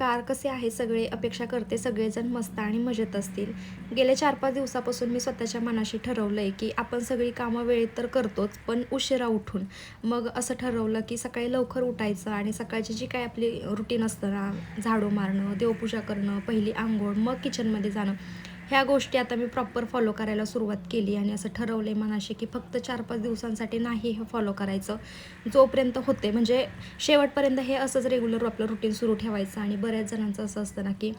कसे आहे सगळे? अपेक्षा करते सगळेजण मस्त आणि मजेत असतील. गेल्या चार पाच दिवसापासून मी स्वतःच्या मनाशी ठरवलं आहे की आपण सगळी कामं वेळेत तर करतोच पण उशिरा उठून. मग असं ठरवलं की सकाळी लवकर उठायचं आणि सकाळची जी काय आपली रुटीन असतं ना झाडू मारणं देवपूजा करणं पहिली आंघोळ मग किचनमध्ये जाणं. ह्या गोष्टी आता मी प्रॉपर फॉलो करायला सुरुवात केली आणि असं ठरवलं आहे मनाशी की फक्त चार पाच दिवसांसाठी नाही हे फॉलो करायचं. जोपर्यंत होते म्हणजे शेवटपर्यंत हे असंच रेग्युलर आपलं रुटीन सुरू ठेवायचं आणि बऱ्याच जणांचं असं असतं ना की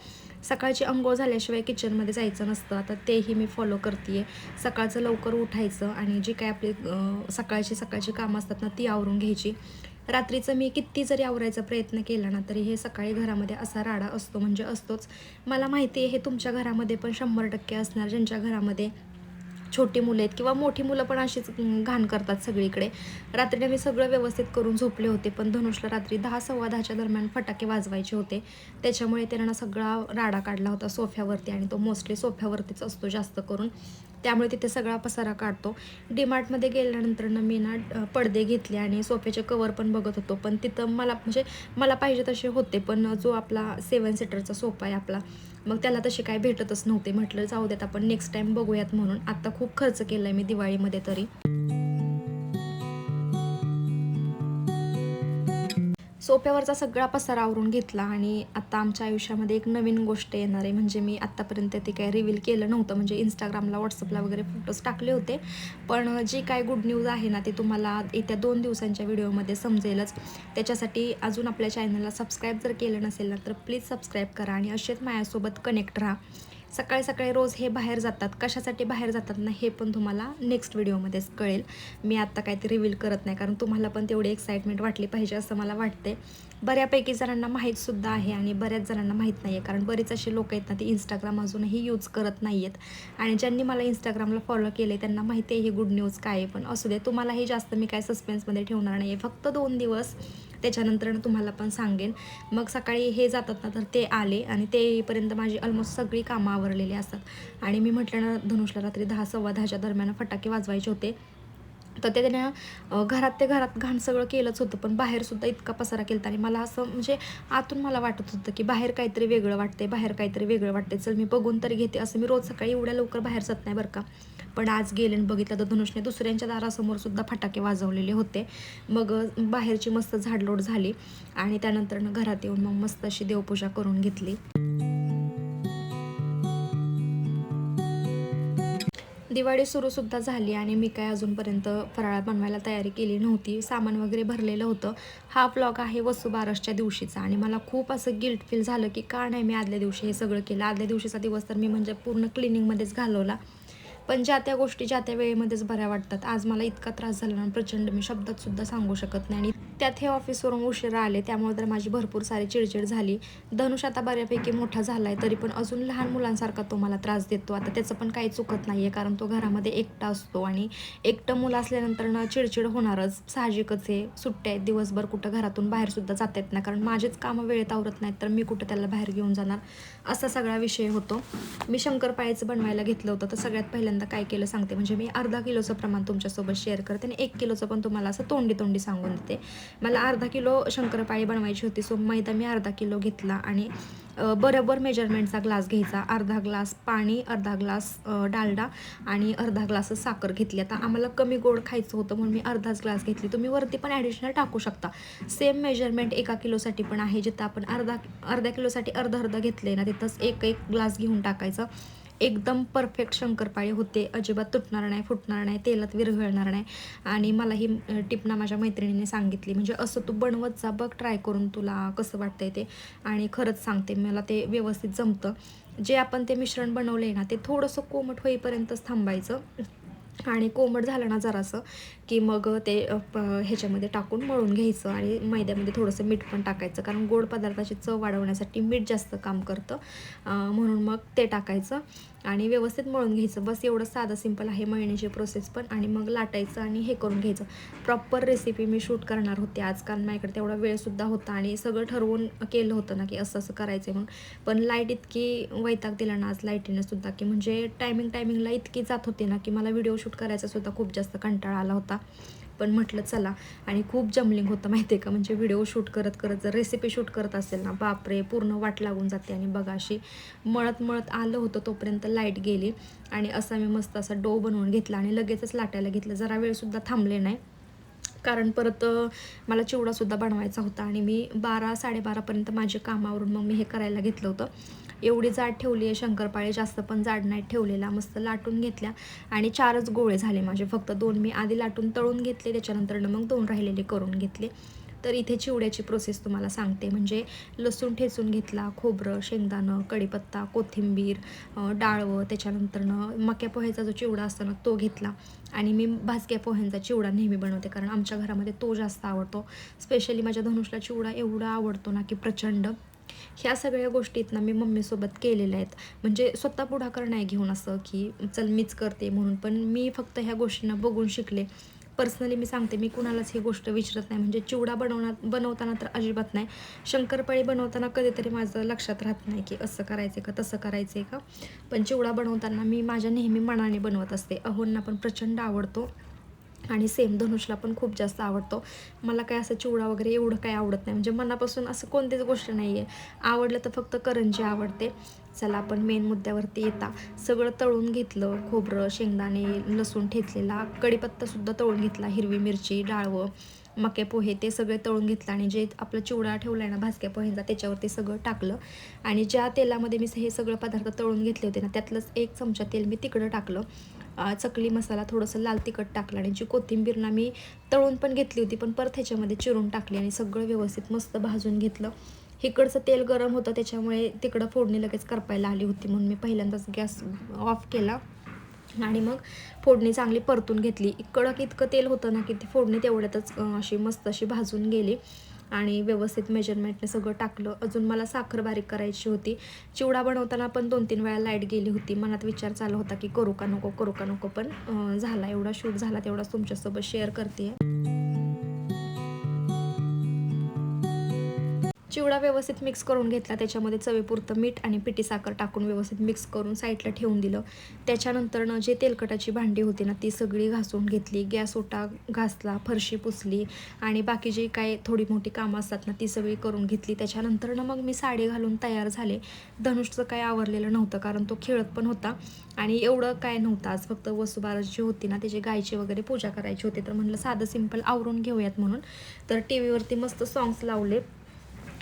सकाळची अंघोळ झाल्याशिवाय किचनमध्ये जायचं नसतं. आता तेही मी फॉलो करते सकाळचं लवकर उठायचं आणि जी काय आपली सकाळची सकाळची कामं असतात ना ती आवरून घ्यायची. रात्रीचं मी किती जरी आवरायचा प्रयत्न केला ना तरी हे सकाळी घरामध्ये असा राडा असतो म्हणजे असतोच. मला माहिती आहे हे तुमच्या घरामध्ये पण शंभर टक्के असणार ज्यांच्या घरामध्ये छोटी मुलं आहेत किंवा मोठी मुलं पण अशीच घाण करतात सगळीकडे. रात्रीने मी सगळं व्यवस्थित करून झोपले होते पण धनुषला रात्री दहा सव्वा दहाच्या दरम्यान फटाके वाजवायचे होते. त्याच्यामुळे त्यांना सगळा राडा काढला होता सोफ्यावरती आणि तो मोस्टली सोफ्यावरतीच असतो जास्त करून. त्यामुळे तिथे सगळा पसारा काढतो. डीमार्टमध्ये गेल्यानंतर ना मी ना पडदे घेतले आणि सोफ्याचे कवर पण बघत होतो. पण तिथं मला म्हणजे मला पाहिजे तसे होते पण जो आपला सेवन सीटरचा सोफा आहे आपला मग त्याला तसे काय भेटतच नव्हते. म्हटलं जाऊ देत आपण नेक्स्ट टाईम बघूयात म्हणून. आता खूप खर्च केला आहे मी दिवाळीमध्ये तरी. सोप्यावरचा सगळा पसारा आवरून घेतला आणि आता आमच्या आयुष्यामध्ये एक नवीन गोष्ट येणार आहे. म्हणजे मी आत्तापर्यंत ते काय रिव्हील केलं नव्हतं. म्हणजे इंस्टाग्रामला व्हॉट्सअपला वगैरे फोटोज टाकले होते. पण जी काय गुड न्यूज आहे ना ती तुम्हाला येत्या दोन दिवसांच्या व्हिडिओमध्ये समजेलच. त्याच्यासाठी अजून आपल्या चॅनलला सबस्क्राईब जर केलं नसेल ना तर प्लीज सबस्क्राईब करा आणि असेच माझ्यासोबत कनेक्ट राहा. सकाळी सकाळी रोज हे बाहेर जातात. कशासाठी बाहेर जातात ना हे पण तुम्हाला नेक्स्ट व्हिडिओमध्येच कळेल. मी आत्ता काही ते रिव्हील करत नाही कारण तुम्हाला पण तेवढी एक्साइटमेंट वाटली पाहिजे असं मला वाटते बऱ्यापैकी जणांना माहीतसुद्धा आहे आणि बऱ्याच जणांना माहीत नाही आहे कारण बरेच असे लोक आहेत ना ते इंस्टाग्राम अजूनही यूज करत नाही आहेत आणि ज्यांनी मला इंस्टाग्रामला फॉलो केले त्यांना माहिती आहे ही गुड न्यूज काय आहे पण असू दे तुम्हालाही जास्त मी काय सस्पेन्समध्ये ठेवणार नाही आहे फक्त दोन दिवस त्याच्यानंतर तुम्हाला पण सांगेन. मग सकाळी हे जातात ना तर ते आले आणि ते येईपर्यंत माझी ऑलमोस्ट सगळी कामं आवरलेली असतात. आणि मी म्हटलं ना धनुषला रात्री दहा सव्वा दहाच्या दरम्यान फटाके वाजवायचे होते. तर ते त्याने घरात ते घरात घाण सगळं केलंच होतं पण बाहेरसुद्धा इतका पसारा केला आणि मला असं म्हणजे आतून मला वाटत होतं की बाहेर काहीतरी वेगळं वाटते बाहेर काहीतरी वेगळं वाटते चल मी बघून तरी घेते असं मी रोज सकाळी एवढ्या लवकर बाहेर जात नाही बरं का. पण आज गेले आणि बघितलं तर धनुषने दुसऱ्यांच्या दारासमोर सुद्धा फटाके वाजवलेले होते. मग बाहेरची मस्त झाडलोट झाली आणि त्यानंतरनं घरात येऊन मग मस्त अशी देवपूजा करून घेतली. दिवाळी सुरूसुद्धा झाली आणि मी काय अजूनपर्यंत फराळा बनवायला तयारी केली नव्हती. सामान वगैरे भरलेलं होतं. हा ब्लॉग आहे वसुबारसच्या दिवशीचा आणि मला खूप असं गिल्ट फील झालं की का नाही मी आदल्या दिवशी हे सगळं केलं. आदल्या दिवशीचा दिवस तर मी म्हणजे पूर्ण क्लिनिंगमध्येच घालवला. पण ज्या त्या गोष्टी ज्या त्या वेळेमध्येच बऱ्या वाटतात. आज मला इतका त्रास झाला ना प्रचंड मी शब्दात सुद्धा सांगू शकत नाही. आणि त्यात हे ऑफिसवरून उशिरा आले त्यामुळे तर माझी भरपूर सारी चिडचिड झाली. धनुष आता बऱ्यापैकी मोठा झाला आहे तरी पण अजून लहान मुलांसारखा तो मला त्रास देतो. आता त्याचं पण काही चुकत नाही आहे कारण तो घरामध्ये एकटा असतो आणि एकटं मुलं असल्यानंतर ना चिडचिड होणारच. साहजिकच आहे सुट्ट्या आहेत दिवसभर कुठं घरातून बाहेर सुद्धा जाता येत नाही. कारण माझेच कामं वेळेत आवरत नाहीत तर मी कुठं त्याला बाहेर घेऊन जाणार? असा सगळा विषय होतो. मी शंकरपाळ्याचं बनवायला घेतलं होतं तर सगळ्यात पहिल्यांदा काय केलं सांगते. म्हणजे मी अर्धा किलोचं प्रमाण तुमच्यासोबत शेअर करते आणि एक किलोचं पण तुम्हाला असं तोंडी तोंडी सांगून देते. मला अर्धा किलो शंकरपाळी बनवायची होती सो मैदा मी अर्धा किलो घेतला आणि बरोबर मेजरमेंटचा ग्लास घ्यायचा. अर्धा ग्लास पाणी अर्धा ग्लास डालडा आणि अर्धा ग्लास साखर घेतली. आता आम्हाला कमी गोड खायचं होतं म्हणून मी अर्धाच ग्लास घेतली. तुम्ही वरती पण ॲडिशनल टाकू शकता. सेम मेजरमेंट एका किलोसाठी पण आहे. जिथं आपण अर्धा अर्ध्या किलोसाठी अर्धा अर्धा घेतले ना तिथंच एक एक ग्लास घेऊन टाकायचं. एकदम परफेक्ट शंकरपाळी होते. अजिबात तुटणार नाही फुटणार नाही तेलात विरघळणार नाही. आणि मला ही टिपना माझ्या मैत्रिणीने सांगितली. म्हणजे असं तू बनवत जा बघ ट्राय करून तुला कसं वाटतंय ते. आणि खरंच सांगते मला ते व्यवस्थित जमतं. जे आपण ते मिश्रण बनवलं आहे ना ते थोडंसं कोमट होईपर्यंतच थांबायचं. आणि कोमट झालं ना जरासं की मग ते प ह्याच्यामध्ये टाकून मळून घ्यायचं आणि मैद्यामध्ये थोडंसं मीठ पण टाकायचं. कारण गोड पदार्थाची चव वाढवण्यासाठी मीठ जास्त काम करतं. म्हणून मग ते टाकायचं आणि व्यवस्थित मळून घ्यायचं. बस एवढं साधं सिंपल आहे मळण्याची प्रोसेस पण. आणि मग लाटायचं आणि हे करून घ्यायचं. प्रॉपर रेसिपी मी शूट करणार होते आज. कारण माझ्याकडे तेवढा वेळसुद्धा होता आणि सगळं ठरवून केलं होतं ना की असं असं करायचं आहे म्हणून. पण लाइट इतकी वैताग दिला ना आज लाईटीनं सुद्धा की म्हणजे टायमिंग टायमिंगला इतकी जात होती ना की मला व्हिडिओ शूट करायचा सुद्धा खूप जास्त कंटाळा आला होता. पण म्हटलं चला. आणि खूप जमलिंग होतं माहिती आहे का? म्हणजे व्हिडिओ शूट करत करत जर रेसिपी शूट करत असेल ना बापरे! पूर्ण वाट लागून जाते आणि बघा अशी मळत मळत आलं होतं तोपर्यंत लाइट गेली. आणि असा मी मस्त असा डो बनवून घेतला आणि लगेचच लाटायला घेतलं. जरा वेळसुद्धा थांबले नाही. कारण परत मला चिवडासुद्धा बनवायचा होता आणि मी बारा साडेबारापर्यंत माझे कामावरून मग मी हे करायला घेतलं होतं. एवढी जाड ठेवली आहे शंकरपाळे जास्त पण जाड नाही ठेवलेला. मस्त लाटून घेतल्या आणि चारच गोळे झाले माझे. फक्त दोन मी आधी लाटून तळून घेतले त्याच्यानंतर मग दोन राहिलेले करून घेतले. तर इथे चिवड्याची प्रोसेस तुम्हाला सांगते. म्हणजे लसूण ठेचून घेतला खोबरं शेंगदाणं कढीपत्ता कोथिंबीर डाळवं त्याच्यानंतरनं मक्या पोह्याचा जो चिवडा असतो ना तो घेतला. आणि मी भाजक्या पोह्यांचा चिवडा नेहमी बनवते कारण आमच्या घरामध्ये तो जास्त आवडतो. स्पेशली माझ्या धनुषला चिवडा एवढा आवडतो ना की प्रचंड. ह्या सगळ्या गोष्टीत ना मी मम्मीसोबत केलेल्या आहेत. म्हणजे स्वतः पुढाकार नाही घेऊन असं की चल मीच करते म्हणून. पण मी फक्त ह्या गोष्टींना बघून शिकले. पर्सनली मी सांगते मी कुणालाच ही गोष्ट विचारत नाही. म्हणजे चिवडा बनवणार बनवताना तर अजिबात नाही. शंकरपाळी बनवताना कधीतरी माझं लक्षात राहत नाही की असं करायचं का तसं करायचं का. पण चिवडा बनवताना मी माझ्या नेहमी मनाने बनवत असते. अहोंना पण प्रचंड आवडतो. आणि सेम धनुषला पण खूप जास्त आवडतो. मला काय असं चिवडा वगैरे एवढं काही आवडत नाही. म्हणजे मनापासून असं कोणतीच गोष्ट नाही आहे आवडलं तर फक्त करंजी आवडते. चला आपण मेन मुद्द्यावरती येता. सगळं तळून घेतलं खोबरं शेंगदाणे लसूण ठेचलेला. कढीपत्तासुद्धा तळून घेतला हिरवी मिरची डाळवं मके पोहे ते सगळे तळून घेतलं आणि जे आपलं चिवडा ठेवला आहे ना भाजक्या पोह्यांचा त्याच्यावरती सगळं टाकलं. आणि ज्या तेलामध्ये मी हे सगळं पदार्थ तळून घेतले होते ना त्यातलंच एक चमचा तेल मी तिकडं टाकलं. चकली मसाला थोडंसं लाल तिखट टाकलं आणि जी कोथिंबीर ना मी तळून पण घेतली होती पण परत ह्याच्यामध्ये चिरून टाकली आणि सगळं व्यवस्थित मस्त भाजून घेतलं. इकडचं तेल गरम होतं त्याच्यामुळे तिकडं फोडणी लगेच करपायला आली होती म्हणून मी पहिल्यांदाच गॅस ऑफ केला. आणि मग फोडणी चांगली परतून घेतली. कडक इतकं तेल होतं ना की ती फोडणी तेवढ्यातच अशी मस्त अशी भाजून गेली. आणि व्यवस्थित मेजरमेंटने सगळं टाकलं. अजून मला साखर बारीक करायची होती. चिवडा बनवताना पण दोन तीन वेळा लाइट गेली होती. मनात विचार चालू होता की करू का नको करू का नको पण झाला एवढा शूट झाला तेवढाच तुमच्यासोबत शेअर करते चिवडा व्यवस्थित मिक्स करून घेतला. त्याच्यामध्ये चवीपुरतं मीठ आणि पिठी साखर टाकून व्यवस्थित मिक्स करून साईडला ठेवून दिलं. त्याच्यानंतरनं जे तेलकटाची भांडी होती ना ती सगळी घासून घेतली. गॅस ओटा घासला फरशी पुसली आणि बाकी जे काय थोडी मोठी कामं असतात ना ती सगळी करून घेतली. त्याच्यानंतरनं मग मी साडी घालून तयार झाले. धनुषचं काय आवरलेलं नव्हतं कारण तो खेळत पण होता आणि एवढं काय नव्हतं. आज फक्त वसुबारस जी होती ना त्याची गायची वगैरे पूजा करायची होती. तर म्हणलं साधं सिंपल आवरून घेऊयात म्हणून. तर टी व्हीवरती मस्त सॉंग्स लावले.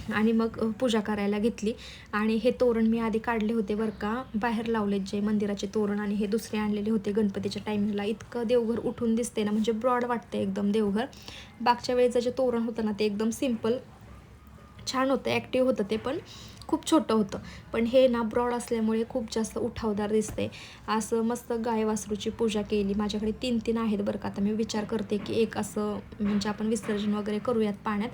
आणि मग पूजा करायला घेतली. आणि हे तोरण मी आधी काढले होते बरं का. बाहेर लावलेत जे मंदिराचे तोरण आणि हे दुसरे आणलेले होते गणपतीच्या टायमिंगला इतकं देवघर उठून दिसते ना म्हणजे ब्रॉड वाटते एकदम देवघर. बागच्या वेळेचं जे तोरण होतं ना ते एकदम सिंपल छान होतं ॲक्टिव्ह होतं ते पण. खूप छोटं होतं. पण हे ना ब्रॉड असल्यामुळे खूप जास्त उठावदार दिसते असं मस्त गाय वासरूची पूजा केली. माझ्याकडे तीन तीन आहेत बरं का. आता मी विचार करते की एक असं म्हणजे आपण विसर्जन वगैरे करूयात पाण्यात.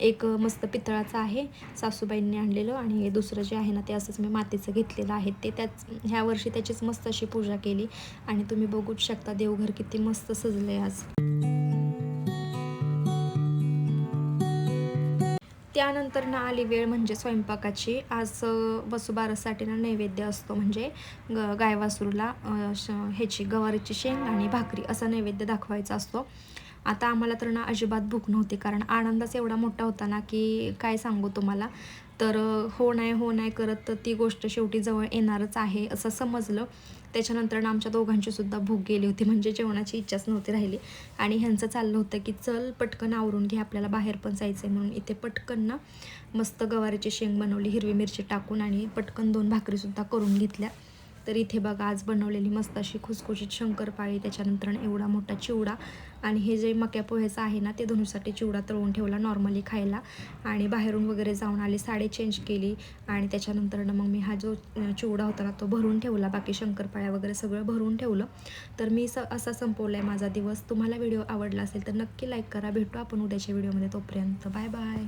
एक मस्त पितळाचं आहे सासूबाईंनी आणलेलं आणि हे दुसरं जे आहे ना ते असंच मी मातीचं घेतलेलं आहे. ते त्याच ह्या वर्षी त्याचीच मस्त अशी पूजा केली आणि तुम्ही बघूच शकता देवघर किती मस्त सजलं आहे आज. त्यानंतर ना आली वेळ म्हणजे स्वयंपाकाची. आज अ, वसुबारससाठी ना नैवेद्य असतो म्हणजे ग गायवासुरूला श ह्याची गवारीची शेंग आणि भाकरी असा नैवेद्य दाखवायचा असतो. आता आम्हाला तर ना अजिबात भूक नव्हती कारण आनंदच एवढा मोठा होता ना की काय सांगू तुम्हाला. तर हो नाही हो नाही करत तर ती गोष्ट शेवटी जवळ येणारच आहे असं समजलं. त्याच्यानंतर ना आमच्या दोघांचीसुद्धा भूक गेली होती म्हणजे जेवणाची इच्छाच नव्हती राहिली. आणि ह्यांचं चाललं होतं की चल पटकन आवरून घे आपल्याला बाहेर पण जायचं आहे म्हणून. इथे पटकन ना मस्त गवारीची शेंग बनवली हिरवी मिरची टाकून आणि पटकन दोन भाकरीसुद्धा करून घेतल्या. तर इथे बघा आज बनवलेली मस्त अशी खुसखुशीत शंकरपाळी त्याच्यानंतर एवढा मोठा चिवडा आणि हे जे मक्या पोह्याचं आहे ना ते धनुसाठी चिवडा तळून ठेवला नॉर्मली खायला. आणि बाहेरून वगैरे जाऊन आले साडी चेंज केली आणि त्याच्यानंतर मग मी हा जो चिवडा होता ना तो भरून ठेवला. बाकी शंकरपाळ्या वगैरे सगळं भरून ठेवलं. तर मी स असा संपवला आहे माझा दिवस. तुम्हाला व्हिडिओ आवडला असेल तर नक्की लाईक करा. भेटू आपण उद्याच्या व्हिडिओमध्ये तोपर्यंत. Bye bye